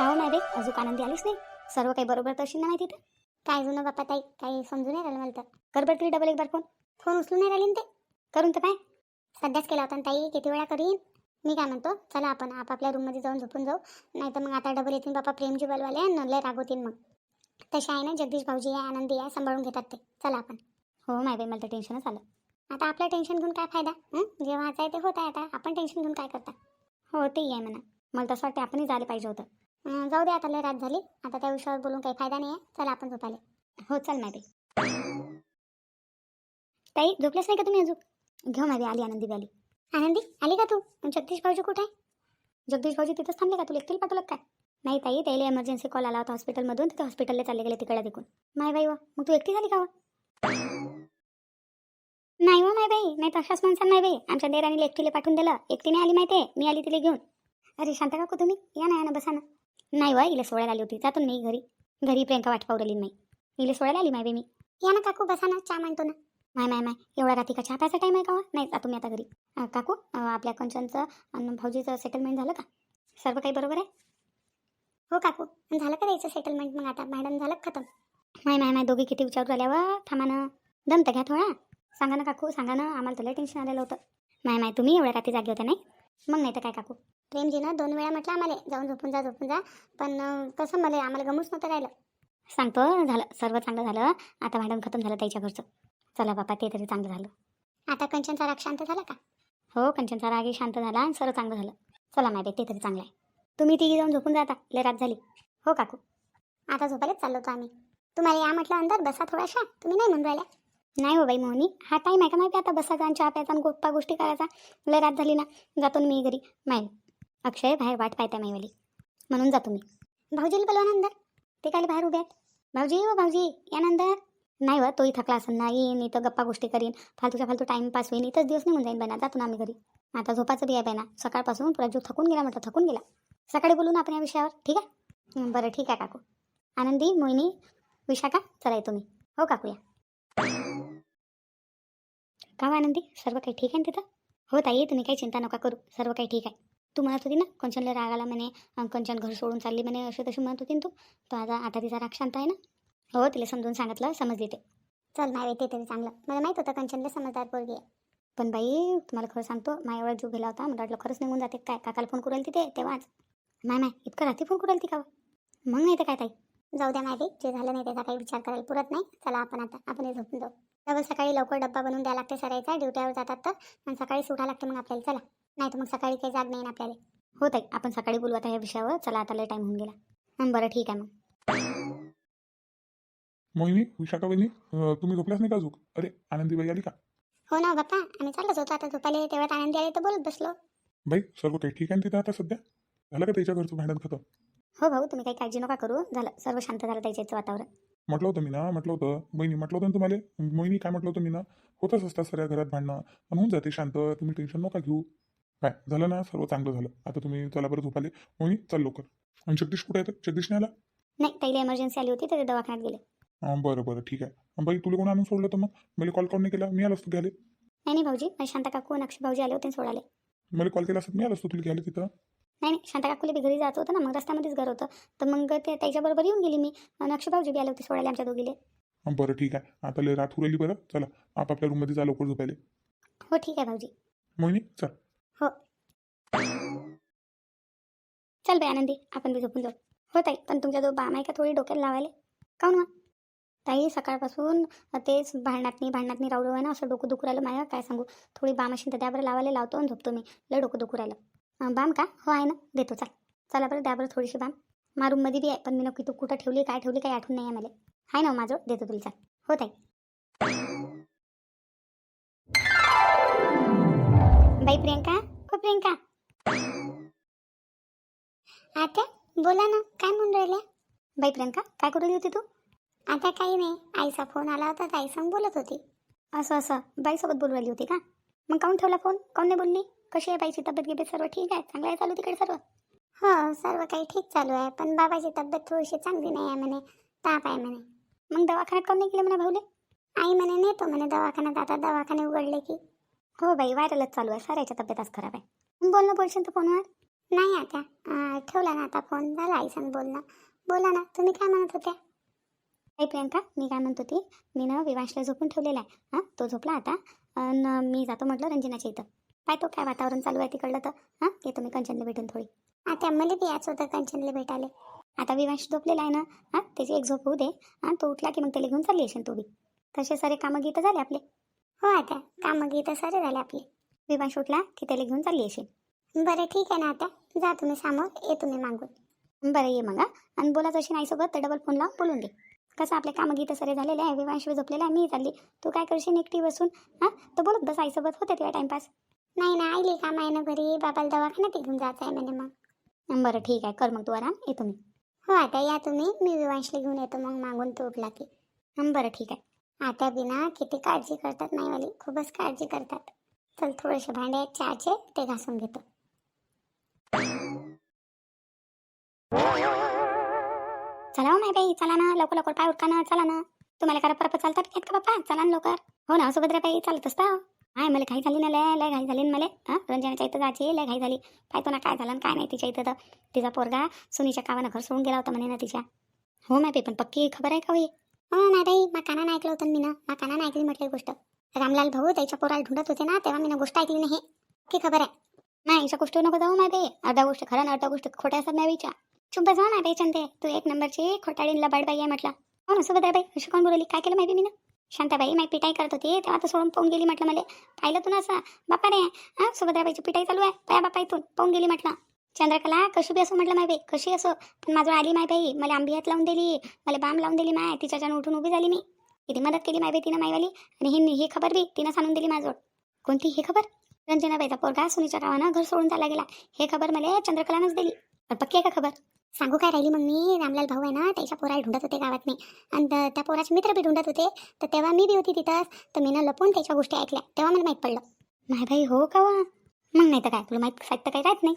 हो नाही रे अजून आनंदी आलीच नाही. सर्व काही बरोबर तशी ना माहिती तर. काय जुनं बाप्पा ताई काही समजून नाही राहिलं मला तर. कर बरं तरी डबल एक बार फोन फोन उचलून नाही राहिले ते. करून तर काय सध्याच केला होता ताई किती वेळा करीन? मी काय म्हणतो चला आपण आपापल्या रूममध्ये जाऊन झोपून जाऊ. नाही तर मग आता डबल येतील बाप्पा प्रेमजी बलवाले आणि लय रागवतील मग. तसे आहे ना जगदीश भाऊजी आहे आनंदी आहे सांभाळून घेतात ते. चला आपण. हो माय बाई मला तर टेन्शनच आलं. आता आपलं टेन्शन घेऊन काय फायदा? हं? जे व्हायचं आहे ते होत आहे आता. आपण टेन्शन घेऊन काय करता? हो तेही आहे म्हणा. मला तसं वाटतं आपणही झाले पाहिजे होतं. जाऊ दे आता लय रात झाली. आता त्या विषयावर बोलून काही फायदा नाही आहे चला आपण झोपाले हो चल मॅबी ताई झोपलेच नाही का तुम्ही अजून? घेऊ हो, मॅबी आली आनंदी आली. आनंदी आली का तू? जगदीश भाऊजी कुठे आहे? जगदीश भाऊजी तिथंच थांबले का? तुला एकटीला पाठवलं का काय? नाही ताई त्याला एमर्जन्सी कॉल आला होता हॉस्पिटलमधून तिथे हॉस्पिटलला चालले गेले तिकडे तिकून माय बाई व मग तू एकटी झाली का नाही हो माय बाई नाही तशाच माणसांना नाही बाई आमच्या देराने एकटीला पाठवून दिलं. एकटीने आली माहिती आहे मी आली तिला घेऊन. अरे शांत काकू हो तुम्ही? या ना या ना बसा ना. नाही वा इले सोळ्याला आली होती. जातो नाही मी घरी. घरी प्रियंका वाट पावरली नाही इले सोळ्याला आली माय बे मी. या ना काकू बसा ना चहा म्हणतो ना. माय माय माय. एवढा रात्री का चहा प्यायचा टाईम आहे का नाही जातो मी आता घरी. काकू आपल्या कंचनचं आणि भाऊजीचं सेटलमेंट झालं का? सर्व काही बरोबर आहे? हो काकू. झालं का द्यायचं सेटलमेंट मग आता? मॅडम झालं खतम? माय माय माय दोघी किती विचारू आल्या व? थांबानं दमत घ्या थोडा. सांगा ना काकू सांगा ना. आम्हाला तुला टेन्शन आलेलं होतं. माय माय तुम्ही एवढ्या रात्री जागे होत्या नाही? मग नाही तर काय काकू? प्रेमजीनं दोन वेळा म्हटलं आम्हाला जाऊन झोपून जा झोपून जा. पण कसं मला आम्हाला गमूच नव्हतं राहिलं. सांगतो झालं सर्व चांगलं झालं. आता मॅडम खतम झालं त्याच्या घरचं. चला बापा ते तरी चांगलं झालं. आता कंचनचा राग शांत झाला का? हो कंचनचा रागही शांत झाला आणि सर्व चांगलं झालं. चला बाई ते तरी चांगलं आहे. तुम्ही तिघी जाऊन झोपून जाता लय रात झाली. हो काकू. आता झोपायलाच चाललो होतो आम्ही. तुम्हाला या म्हटलं अंदर बसा थोडाशा तुम्ही नाही म्हणून राहिल्या. नाही हो बाई मोहनी. हा टाईम आहे का माहिती आता? बसायचा आणि चहा प्यायचा आणि गप्पा गोष्टी करायचा. लय रात झाली ना. जातो ना मी घरी. माय अक्षय बाहेर वाट पाहता माईवाली म्हणून जातो मी. भाऊजीला बोलवा ना अंदर. ते काय बाहेर उभे आहेत? भाऊजी हो भाऊजी या ना अंदर. नाही व तोही थकला असं नाही येईन इथं गप्पा गोष्टी करीन. फालतूच्या फालतू टाईमपास होईन. इथंच दिवस निघून जाईन बहिणा जातो ना आम्ही घरी. आता झोपाचं बी आहे बहिणा सकाळपासून पुरा थकून गेला म्हटलं थकून गेला. सकाळी बोलू ना आपण या विषयावर ठीक आहे? बरं ठीक आहे काकू. आनंदी मोहिनी विशाखा चला येतो मी. हो काकू या का आनंदी सर्व काही ठीक आहे ना तिथं? हो ताई तुम्ही काही चिंता नका करू. सर्व काही ठीक आहे. तू म्हणत होती ना कंचनला राग आला म्हणे कंचन घर सोडून चालली म्हणे अशी तशी म्हणत होती ना तू. तर आता आता तिचा राग शांत आहे ना? हो तिला समजून सांगितलं समजली ते. चल नाही ते तरी चांगलं. मला माहीत होतं कंचनला समजदार पोरगी आहे. पण बाई तुम्हाला खरं सांगतो माझ्या एवढा जीव गेला होता मला वाटलं खरंच निघून जाते. काय काकाला फोन करेल तिथे? तेव्हाच. नाही नाही इतकं रात्री फोन करेल ती का मग नाही तर काय ताई? जाऊ द्या माहिती जे झालं नाही त्याचा काही विचार करायला पुरत नाही. चला आपण आता आपण हे झोपून जाऊ. डबल सकाळी लवकर डब्बा बनवून द्यायला लागते सरायचा. ड्युट्यावर जातात तर. आणि सकाळी सुटा लागते मग आपल्याला. चला. नाही तर मग सकाळी काही जाग नाही ना आपल्याला. हो ताई आपण सकाळी बोलू आता या विषयावर. चला आता लय टाईम होऊन गेला. हं, बरं ठीक आहे मग. मोहिनी विशाखा अं, तुम्ही झोपल्याच नाही का अजून? अरे आनंदीबाई आली का? हो ना बाप्पा आम्ही चाललोच होतो आता. झोपायला तेव्हा आनंदी आले तर बोलत बसलो. बाई सर्व काही ठीक आहे ना तिथं आता सध्या? झालं का त्याच्या घरचं भांडण खतम? हो भाऊ तुम्ही काही काळजी नका करू. झालं. सर्व शांत झालं त्याच्या वातावरण. म्हटलं होतं मी ना म्हटलं होतं बहिणी म्हटलं होतं ना तुम्हाला? मोहिनी काय म्हटलं होतं मी ना? होतच असतात सगळ्या घरात भांडणं. पण होऊन जाते शांत तुम्ही टेन्शन नका घेऊ. काय झालं ना? सर्व चांगलं झालं. आता तुम्ही चला बरं झोपाले. मोहिनी चल लवकर. आणि जगदीश कुठे आहे? जगदीश नाही आला? नाही त्याला एमर्जन्सी आली होती तर ते दवाखान्यात गेले. बरं बरं ठीक आहे. बाई तुला कोण आणून सोडलं तर मग? मला कॉल करून नाही केला? मी आलो असतो घ्यायला. नाही नाही भाऊजी. शांता काकू आणि अक्षय भाऊजी आले होते आणि सोडाले. मला कॉल केला असत मी आलो असतो तुला घ्यायला तिथं. नाही नाही शांता काकूला बी घरी जायचं होतं ना मग रस्त्यामध्येच घर होतं. तर मग ते त्याच्याबरोबर येऊन गेली मी. आणि अक्षय भाऊजी बी आले होते सोडायला आमच्या दोघीले. बरं ठीक आहे. आता लय रात उरली बरं. चला आपापल्या रूममध्ये जा लवकर झोपायला. हो ठीक आहे भाऊजी. मोहिनी चल. हो. चल बाई आनंदी आपण बी झोपून जाऊ. हो ताई पण तुमच्या जो बाम आहे का थोडी डोक्याला लावायला? काऊन मग? ताई सकाळपासून तेच भांडणातनी भांडणातनी राहू आहे ना असं डोकं दुखू राहिलं. माझ्या काय सांगू? थोडी बाम असेल तर त्याबरोबर लावायला लावतो आणि झोपतो मी. लय डोकं दुखू राहिलं. बाम का? हो आहे ना. देतो चाल. चला बरं द्या बरं थोडीशी बाम मा रूममध्ये बी आहे पण मी नक्की तू कुठं ठेवली काय ठेवली काय आठवण नाही आहे मला. आहे ना हो माझं. देतो तुला चाल. हो ताई. बाई प्रियंका? हो प्रियंका. आता बोला ना काय म्हणून राहिल्या? बाई प्रियंका काय करू होती तू? आता काही नाही. आईचा फोन आला होता तर आई बोलत होती. असं असं. बाईसोबत बोलू राहिली होती का? मग काऊन ठेवला फोन काऊन नाही बोलली? कशी आहे बाईची तब्येत गिब्येत सर्व ठीक आहे? चांगलं आहे चालू तिकडे सर्व? हो सर्व काही ठीक चालू आहे पण बाबाची तब्येत थोडीशी चांगली नाही आहे म्हणे ताप आहे म्हणे. मग दवाखान्यात काऊन नाही गेले म्हणा भाऊले? आई म्हणे नेतो म्हणे दवाखान्यात आता दवाखाने उघडले की. हो बाई व्हायरलच चालू आहे सरायच्या तब्येत आज खराब आहे. बोल ना बोलशील तर फोनवर? नाही आता ठेवला ना आता फोन झाला आईसंग बोलणं. बोला ना तुम्ही काय म्हणत होत्या? आई प्रियंका मी काय म्हणत होती मी ना विवांशला झोपून ठेवलेला आहे हां तो झोपला आता आणि मी जातो म्हटलं रंजनाच्या इथं. काय तो काय वातावरण चालू आहे तिकडलं तर. हां? येतो मी कंचनला भेटून थोडी. आता मला बी याच होतं कंचनला भेटायला. आता विवांश झोपलेला आहे ना? हां? त्याची एक झोप होऊ दे. हां? तो उठला की मग त्याला घेऊन चालली असेल तो बी. तसे सारे कामं गीतं झाले आपले. हो आता. कामं गीतं सारे झाले आपले. विवांश उठला की त्याला घेऊन चालली असेल. बरं ठीक आहे ना आता. जा तुम्ही समोर ये तुम्ही मागून. बरं ये मग हा. आणि बोला जशी नाहीसोबत तर डबल फोन लावून बोलून दे. कसं आपले कामं गीतं सरे झालेले आहे? विवांश झोपलेला आहे मी चालली. तू काय करशील एकटी बसून? हां? तर बोलत बस आईसोबत होते तुझ्या टाइमपास नाही ना आईली काम आहे ना घरी. बाबाला दवाखान्यात घेऊन जायचं आहे म्हणे मग. बरं ठीक आहे. कर मग तू आराम. येतो मी. हो आता या तुम्ही. मी विवांशला घेऊन येतो मग मागून तू उठला की. हं, बरं ठीक आहे. आता बिना किती काळजी करतात नाही वाली. खूपच काळजी करतात. चल थोडेसे भांडे आहेत चहाचे ते घासून घेतो. चला हो बाई. चला ना. लवकर लवकर पाय उठका ना. चला ना. तुम्हाला करा परत चालतात का बाप्पा चला ना लवकर. हो ना सुभद्रा बाई चालत असता हाय मला घाई झाली ना लय लय घाई झाली ना मला. हां रंजनाच्या इथं जायची लय घाई झाली. पाहतो ना काय झालं आणि काय नाही तिच्या इथं. तर तिचा पोरगा सुनीच्या कावानं घर सोडून गेला होता म्हणे ना तिच्या. हो बाई पण पक्की खबर आहे का हो ही? नाही बाई मा कानानं ऐकलं होतं मी ना मा कानानं ऐकली म्हटलं ही गोष्ट. रामलाल भाऊ त्याच्या पोराला ढुंढत होते ना तेव्हा मी ना गोष्ट ऐकली नाही. की खबर आहे. नाही अशा गोष्टी नको जाऊ बाई. अर्धा गोष्ट खरं ना अर्धा गोष्ट खोट्या असतात नाही विचार. चुप जा ना बाई चंदे. तू एक नंबरची खोटाडीन लबाड बाई आहे म्हटलं. हो ना सुभद्रा बाई अशी कोण बोलली? काय केलं माहिती मी ना शांताबाई माई पिटाई करत होती. तेव्हा तर सोडून पाहून गेली म्हटलं मला. पाहिलं तू ना असं. बापा रे. हां सुभद्राबाईची पिटाई चालू आहे. पाया बापा इथून. पाहून गेली म्हटलं. चंद्रकला कशी बी असो म्हटलं माय बाई. कशी असो. पण माझं आली माय बाई. मला आंबियात लावून दिली. मला बाम लावून दिली माय. तिच्याच्यानं उठून उभी झाली मी. किती मदत केली माय बाई तिनं मायवाली आणि ही ही खबर बी तिनं सांगून दिली माझं कोणती? ही खबर? रंजनाबाईचा पोरगा सुनीच्या गावानं घर सोडून चालला गेला. हे खबर मला चंद्रकलानंच दिली. पण पक्की आहे का खबर? सांगू काय राहिली मग मी रामलाल भाऊ आहे ना त्याच्या पोराला ढुंढत होते गावात मी आणि त्या पोराचे मित्र बी ढुंढत होते. तर तेव्हा मी बी होती तिथं. तर मी ना लपून त्याच्या गोष्टी ऐकल्या. तेव्हा मला माहीत पडलं. माय भाई हो का वा? मग नाही तर काय? तुला माहीत साहित्य काही राहत नाही.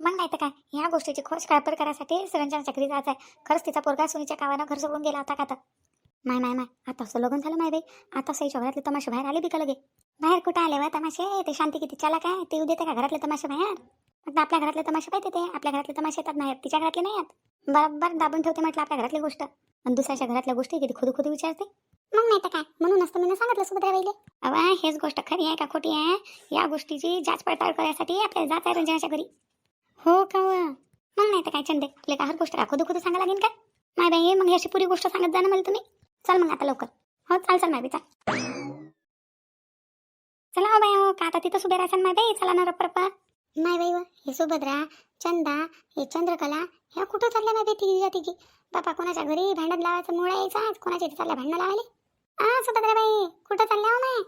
मग नाही तर काय? ह्या गोष्टीची खोज काळपर करायसाठी रंजना चक्री जायचं आहे. खरंच तिचा पोरगा सुनीच्या कावानं घर सोडून गेला होता का तर माय माय माय. आता असं लग्न झालं माय बाई. आता सई शहरातले तमाशे बाहेर आले बी का लगे. बाहेर कुठं आले वा तमाशे? ते शांती किती चाला काय ते येऊ देते का घरातले तमाशे बाहेर? आता आपल्या घरातले तमाशे पाहिजे ते. आपल्या घरातले तमाशे येतात नाही तिच्या घरातले नाही आहेत बरोबर दाबून ठेवते म्हटलं आपल्या घरातली गोष्ट. आणि दुसऱ्याच्या घरातल्या गोष्टी किती खुदू खुदू विचारते. मग नाही तर काय? म्हणून असतं मी सांगितलं सुभद्रा बाईले अवा हेच गोष्ट खरी आहे का खोटी आहे? या गोष्टीची जाच पडताळ करण्यासाठी आपल्याला जात आहे रंजनाच्या घरी. हो का मग नाही तर काय चंदे? तुला का हर गोष्ट का खुदू सांगा लागेल काय माय बाई मग अशी पुरी गोष्ट सांगत जा ना मला तुम्ही. चल मग आता लवकर. हो चाल चल माय चाल. चला हो बाई हो का आता तिथं उभे राहसान माय बाई? चला ना रप्पा नाही बाई हे सुभद्रा चंदा हे चंद्रकला ह्या कुठं चालल्या नाही तिघी या तिघी बापा कोणाच्या घरी भांडण लावायचं मुळा यायचा आज? कोणाच्या इथे चालल्या भांडणं लावायला? आ सुभद्रा बाई कुठं चालल्या हो माय?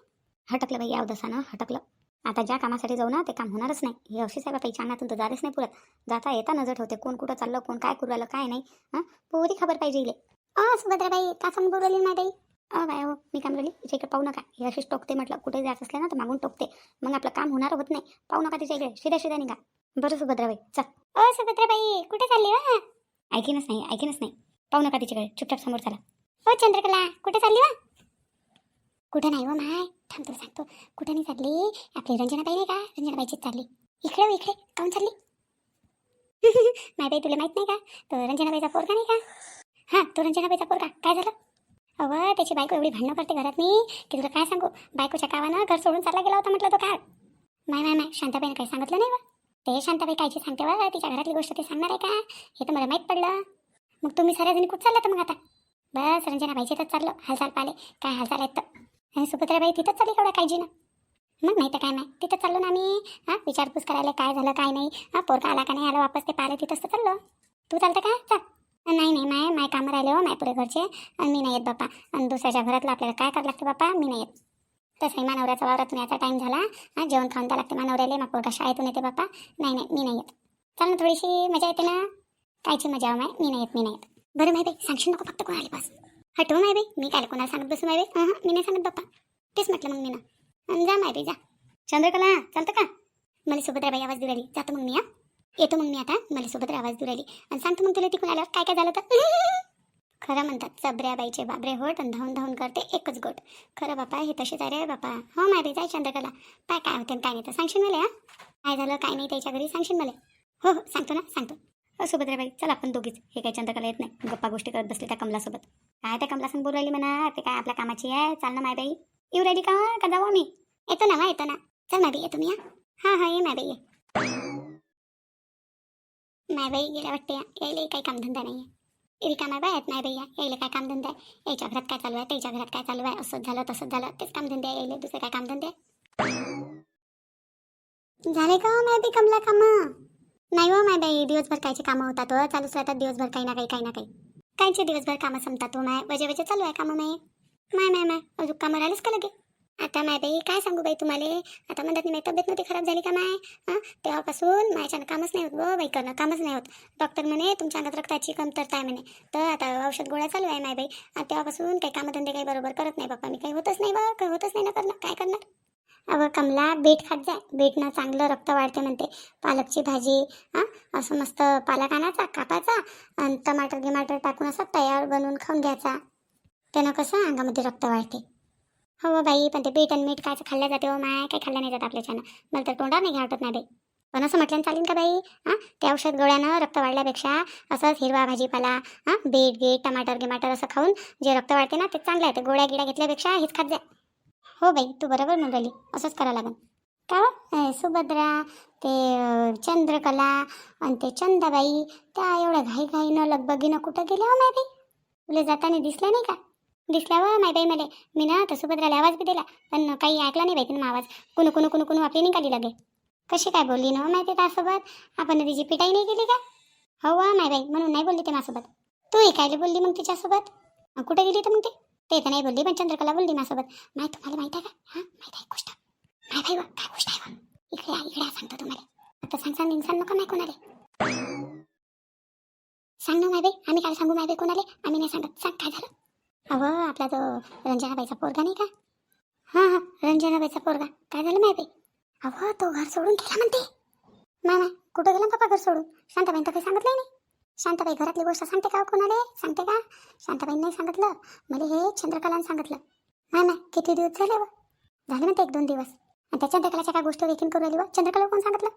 हटकलं बाई अवदसानं हटकलं. आता ज्या कामासाठी जाऊ ना ते काम होणारच नाही. हे अशीच आहे बापा चांगल्यातून तर जारेच नाही पुरत. जाता येता नजर ठेवते कोण कुठं चाललं कोण काय करू राहिलं काय नाही हां? पोरी खबर पाहिजे इले. अ सुभद्राबाई का समोर बोलवली नाही बाई. अ बाय हो मी काम म्हणली तिच्या इकडे पाहू नका. हे अशीच टोकते म्हटलं. कुठे जायचं असलं ना तर मागून टोकते. मग आपलं काम होणार होत नाही. पाहू नका तिच्या इकडे. शिदा शिदा निघा. बरं सुभद्राबाई चल. अ सुभद्राबाई कुठे चालली वा? ऐकीनच नाही ऐकीनच नाही. पाहू नका तिच्याकडे चुपचाप समोर चला. हो चंद्रकला कुठे चालली वा? कुठं नाही हो माय? थांब तुला सांगतो. कुठं नाही चालली? आपली रंजनाबाई नाही का? रंजनाबाईचीच चालली. इकडे हो इकडे. काऊन चालली? माय बाई तुला माहीत नाही का? तो रंजनाबाईचा पोरगा नाही का? हां तो रंजनाबाईचा पोरगा. काय झालं? अवा त्याची बायको एवढी भांडणं करते घरात मी. की तुला काय सांगू? बायकोच्या कावानं घर सोडून चालला गेला होता म्हटलं तो काय माय नाही नाही शांताबाईनं काही सांगितलं नाही वा. ते शांताबाई कायची सांगते वा तिच्या घरातली गोष्ट ते सांगणार आहे का? हे तर मला माहीत पडलं. मग तुम्ही सगळ्याजणी कुठं चालला तर मग आता? बस रंजनाबाईची तर चाललो. हालचाल पाले काय हालचाल आहेत तर? आणि सुभद्राबाई तिथंच चालली एवढ्या काळजी ना मग नाही तर काय नाही तिथं चाललो ना आम्ही हां विचारपूस करायला काय झालं काय नाही. हां पोरका आला का नाही आला वापस ते पाहिलं तिथंच तर चाललो. तू चालतं का? चाल. नाही नाही माय माय कामं राहिले हो माय पुरे घरचे. आणि मी नाही येत बाप्पा. आणि दुसऱ्याच्या घरातलं आपल्याला काय करावं लागतं बाप्पा? मी नाही येत. तसंही मानवऱ्याचा वावरातून याचा टाईम झाला. हां जेवण खाऊन द्या लागते मानवऱ्याला. मग पोरगा शाळेतून येते बाप्पा. नाही नाही मी नाही येत. चल ना थोडीशी मजा येते ना. कायची मजा हो, माय. मी नाही येत मी नाही येत. बरं माय बाई सांगशील नको फक्त कोणाला बस. हटव माय बाई. मी काय कोणाला सांगत बसू माय बाई? हां मी नाही सांगत बाप्पा. तेच म्हटलं मग मी ना. जा माय बाई जा. चंद्रकला चालतं का? मला सुभद्राबाई आवाज दिलेली राहिली. जातो मग मी हा. येतो मग मी आता. मला सुभद्रा आवाज देऊ राहिली. आणि सांगतो मग तुला तिकडून आल्यावर काय काय झालं तर. खरं म्हणतात चबऱ्याबाईचे बाबरे होट आणि धावून धावून करते एकच गोट. खरं बापा हे तसेच आहे रे बापा. हो माय जाय चंद्रकला. पाय काय होते काय नाही तर सांगशील मला हा? काय झालं काय नाही त्याच्या घरी सांगशील मला. हो हो सांगतो ना सांगतो. हो सुभद्राबाई चल आपण दोघीच. हे काय चंद्रकला येत नाही. गप्पा गोष्टी करत बसले त्या कमलासोबत. काय त्या कमला संग म्हणा? ते काय आपल्या कामाची आहे? चाल ना मायबाई येऊ राहिली का? का जाऊ मी येतो ना वा येतो ना. चल मायबाई येतो मी हा. हा ये मायबाई ये. नाही बाई गेल्या वाटते यायला काही कामधंदा नाही आहे रिकाम्या बाय आहेत मायबाई या यायला काय कामधंदा आहे याच्या घरात काय चालू आहे त्याच्या घरात काय चालू आहे असंच झालं तसंच झालं तेच कामधंदे आहे यायले दुसरे काय कामधंदे झाले का माहिती मायबाई कमला कामं नाही हो मायबाई दिवसभर कायचे कामं होतात हो चालूच राहतात दिवसभर काही ना काही काही ना काही कायचे दिवसभर कामं संपतात हो माय वजे वजे चालू आहे कामं माय माय माय माय अजून कामं राहिलेच का लगे आता माय बाई काय सांगू बाई तुम्हाला? आता म्हणतात नाही तब्येत नव्हती खराब झाली का माय? हां? तेव्हापासून माझ्यानं कामच नाही होत व बाई करणं कामच नाही होत. डॉक्टर म्हणे तुमच्या अंगात रक्ताची कमतरता आहे म्हणे. तर आता औषध गोळ्या चालू आहे माय बाई. आता तेव्हापासून काही कामधंदे काही बरोबर करत नाही बाप्पा. मी काही होतच नाही बा काही होतच नाही ना करणं. काय करणार? अगं कमला बीट खात जाय बीटनं चांगलं रक्त वाढते म्हणते. पालकची भाजी हां? असं मस्त पालक आणायचा कापायचा. आणि टमाटर गिमाटर टाकून असं तयार बनवून खाऊन घ्यायचा. त्यानं कसं अंगामध्ये रक्त वाढते. हो बाई पण ते बीट आणि मीठ कायचं खाल्ल्या जाते हो? माय काय खाल्ल्या नाही जात आपल्याच्यानं मला तर तोंडावर नाही घ्या नाही बाई. पण असं म्हटलं चालेल का बाई? हां? त्या औषध गोळ्यानं रक्त वाढल्यापेक्षा असंच हिरवा भाजीपाला हां? बीट गीट टमाटर गिमाटर असं खाऊन जे रक्त वाढते ना ते चांगलं आहे. ते गोळ्या गिळ्या घेतल्यापेक्षा हेच खात जा हो बाई तू बरोबर म्हणून राहिली. असंच करावं लागेल का सुभद्रा ते चंद्रकला आणि ते चंदाबाई त्या एवढ्या घाई घाईनं लगबगीनं कुठं गेल्या हो माय बाई? तुला जाताना दिसल्या नाही का? दिसल्या वा माय बाई मला मी ना तर सुभद्राला आवाज बी दिला पण काही ऐकला नाही बाई तिनं आवाज. कुणू कुणू कुणू कुणू आपली निघाली लगे. कशी काय बोलली ना माहिती त्यासोबत आपण तिची पिटाई नाही केली का? हो वा माय बाई म्हणून नाही बोलली ते माझ्यासोबत. तू ऐकायला बोलली मग तिच्यासोबत? कुठे गेली तर मग ते? ते तर नाही बोलली पण चंद्रकला बोलली माझ्यासोबत. माहिती तुम्हाला माहिती आहे का? हां माहिती आहे गोष्ट. माय बाई काय गोष्ट आहे इकडे इकडे सांगतो तुम्हाला. आता सांग सांग इंसान नको नाही कोणाले. सांग ना माय बाई आम्ही काय सांगू माय बाई कोणाले? आम्ही नाही सांगत. सांग काय झालं? अहो आपला तो रंजनाबाईचा पोरगा नाही का? हां हां रंजनाबाईचा पोरगा. काय झालं माहिती? अहो तो घर सोडून गेला म्हणते. मामा कुठं गेला पप्पा घर सोडून? शांताबाईन तर काही सांगितलंय नाही. शांताबाई घरातली गोष्ट सांगते का हो कोणाला? सांगते का? शांताबाईन नाही सांगितलं. मला हे चंद्रकलानं सांगितलं. मामा किती दिवस झाले व झाले म्हणते एक दोन दिवस. आणि त्या चंद्रकलाच्या काय गोष्ट देखील करू राहिली व चंद्रकला कोण सांगितलं?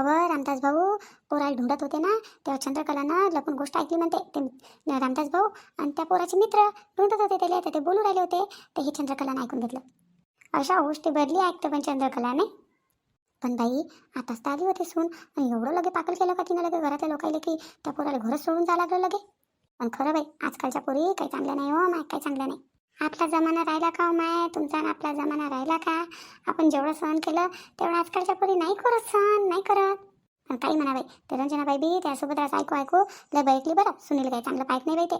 अहो रामदास भाऊ पोराला ढुंढत होते ना तेव्हा चंद्रकलानं लपून गोष्ट ऐकली म्हणते. ते रामदास भाऊ आणि त्या पोराचे मित्र ढुंढत होते त्याला तर ते बोलू राहिले होते. ते हे चंद्रकलानं ऐकून घेतलं. अशा गोष्टी बदली ऐकतं पण चंद्रकलाने पण बाई आताच तर आली होती सून. आणि एवढं लगे पाकल केलं का तिनं लगे घरातल्या लोकायले की त्या पोराला घरच सोडून जायला लागलं लगे? पण खरं बाई आजकालच्या पोरी काही चांगल्या नाही हो माय काही चांगल्या नाही. आपला जमाना राहिला का हो माय? तुमचा आणि आपला जमाना राहिला का? आपण जेवढं सहन केलं तेवढं आजकालच्या पोरी नाही करत सहन नाही करत. पण काही म्हणा बाई ते रंजनाबाई बी त्यासोबत आज ऐकू ऐकू. लय बैकली बरं. सुनील काही चांगलं पाहत नाही बाई ते.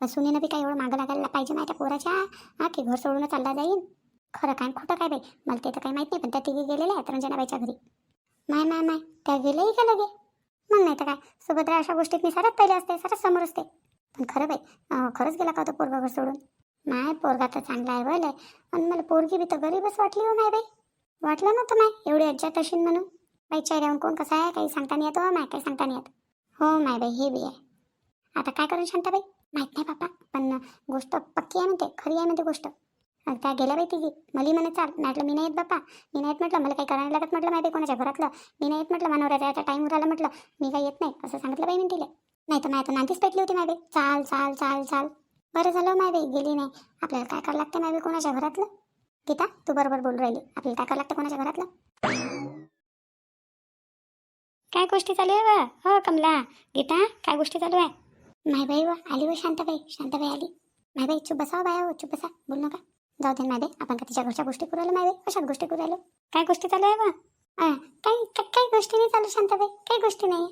पण सुनीनं बी काही एवढं मागं लागायला पाहिजे नाही त्या पोराच्या. हा की घर सोडून चालला जाईन. खरं काय खोटं काय बाई? मला ते तर काही माहीत नाही पण त्या तिघी गेलेल्या आहेत रंजनाबाईच्या घरी. माय माय माय त्या गेल्याही का लगे? मग नाही तर काय? सुभद्रा अशा गोष्टीत मी सरच पहिले असते सरच समोर असते. पण खरं बाई खरंच गेला का हो तो पोरगा घर सोडून? माय पोरगा तर चांगला आहे बोल आणि मला पोरगी बी तर गरीबच वाटली हो माय बाई. वाटलं नव्हतं माय एवढी अज्जात अशीन म्हणून. बाई चेहऱ्याहून कोण कसं आहे? काही सांगता नाही येत हो माय काही सांगता नाही येत. हो माय बाई हे बी आहे. आता काय करून शांताबाई? माहीत नाही बापा पण गोष्ट पक्की आहे म्हणते खरी आहे म्हणते गोष्ट. त्या गेल्या बाई तिघी. मली म्हणे चाल म्हटलं मी नाही येत बापा मी नाही येत म्हटलं मला काही करायला लागत म्हटलं माहिती कोणाच्या घरातलं? मी नाही येत म्हटलं मनोऱ्याचा आता टाईम उराला म्हटलं. मी काही येत नाही असं सांगितलं बाई मी नाही तर माझ्या नांदीच पेटली होती माय चाल चाल चाल चाल. बरं झालं हो, माय बाई गेली नाही. आपल्याला काय करावं लागतं माय बाई कोणाच्या घरातलं? गीता तू बरोबर बोलू राहिली. आपल्याला काय करावं लागतं कोणाच्या घरातलं? काय गोष्टी चालू आहे वा हो कमला. गीता काय गोष्टी चालू आहे? माय बाई वा आली व शांताबाई. शांताबाई आली. माय बाई चुप बसा हो, बाया हो चुप बसा. बोल नका. जाऊ दे माय बाई. आपण का तिच्या घरच्या गोष्टी करू राहिलो माय बाई? कशात गोष्टी करू राहिलो? काय गोष्टी चालू आहे वा काही काही गोष्टी नाही चालू शांताबाई. काही गोष्टी नाही.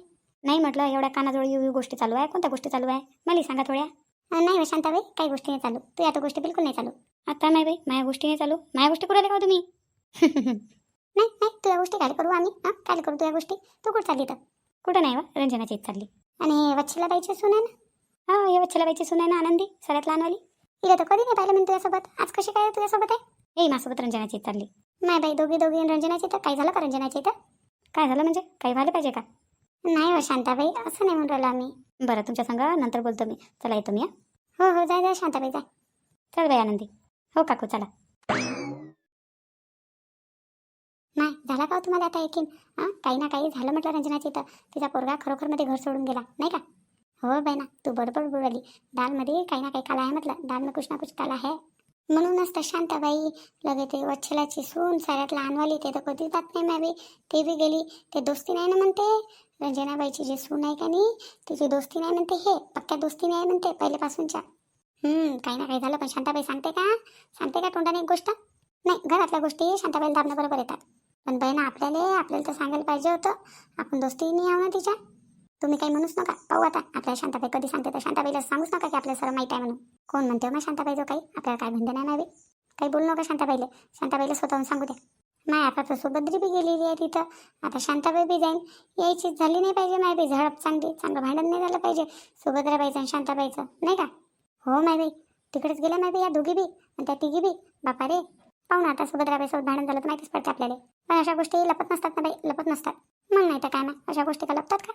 नाही म्हटलं एवढ्या कानाजवळ येऊ गोष्टी चालू आहे? कोणत्या गोष्टी चालू आहे? मला सांगा थोड्या. नाही हो शांताबाई काही गोष्टी नाही चालू. तू आता गोष्टी बिलकुल नाही चालू. आता नाही बाई माझ्या गोष्टी नाही चालू. माझ्या गोष्टी राहिले का हो तुम्ही? नाही नाही तुझ्या गोष्टी काय करू आम्ही. हां काय करू तुझ्या गोष्टी. तू कुठं चालली तर कुठं नाही वा रंजनाची इथं चालली. आणि वच्छलाबाईची सून आहे ना हा हे वच्छलाबाईची सून आहे ना आनंदी सगळ्यात लहानवाली तिला तर कधी नाही पाहिलं मी तुझ्यासोबत. आज कशी काय तुझ्यासोबत आहे? हे माझ्यासोबत रंजनाची इथं चालली. नाही बाई दोघी दोघी रंजनाची तर काय झालं का रंजनाची इथं? काय झालं म्हणजे? काही झालं पाहिजे का? नाही हो शांताबाई असं नाही म्हणून राहिलो आम्ही. बरं तुमच्या संग नंतर बोलतो मी. चला येतो मी हो हो जाय जाय शांताबाई जाय. चल बाई आनंदी. हो काकू चला. नाही झाला का हो तुम्हाला आता एकीन हां काही ना काही झालं म्हटलं रंजनाची तर तिचा पोरगा खरोखरमध्ये घर सोडून गेला नाही का? हो बाई ना तू बडबड बोलाली. दालमध्ये काही ना काही काला आहे म्हटलं. दाल में कुछ ना कुछ काला है म्हणूनच तर शांताबाई लगे ते वच्छलाची सून साऱ्यात लहानवाली ते तर कधी जात नाही मॅबी ते बी गेली ते दोस्ती नाही ना म्हणते. रंजनाबाईची जी सून आहे का नाही तिची दोस्ती नाही म्हणते. हे पक्क्या दोस्ती नाही म्हणते पहिल्यापासूनच्या. हम्म, काही ना काही झालं पण शांताबाई सांगते का? सांगते का तोंडाने एक गोष्ट? नाही घरातल्या गोष्टी शांताबाईला दाबणं बरोबर येतात. पण बहिण आपल्याला आपल्याला तर सांगायला पाहिजे होतं. आपण दोस्ती नाही आहो ना तिच्या. तुम्ही काही म्हणूच नका. पाहू आता. आपल्या शांताबाई कधी सांगते तर शांताबाईला सांगूच नका की आपल्याला सर्व माहीत आहे म्हणून. कोण म्हणते हो मग शांताबाई जो काही? आपल्याला काय म्हणते नाही मावी काही बोलू नका शांताबाईला. शांताबाईला स्वतःहून सांगू द्या. माय आता सुभद्री बी गेलेली आहे तिथं. आता शांताबाई बी जाईन. यायची झाली नाही पाहिजे माय बी. झडप चांगली. चांगलं भांडण नाही झालं पाहिजे. सुभद्राबाईचं आणि शांताबाईचं. नाही का? हो माय बाई. तिकडेच गेल्या माय बाई या दोघी बी आणि त्या तिघी बी. बापा रे. पाहू ना आता सुभद्राबाईसोबत भांडण झालं तर माहितीच पडते आपल्याला. पण अशा गोष्टी लपत नसतात ना बाई. लपत नसतात. मग नाही तर काय ना अशा गोष्टी का लपतात का?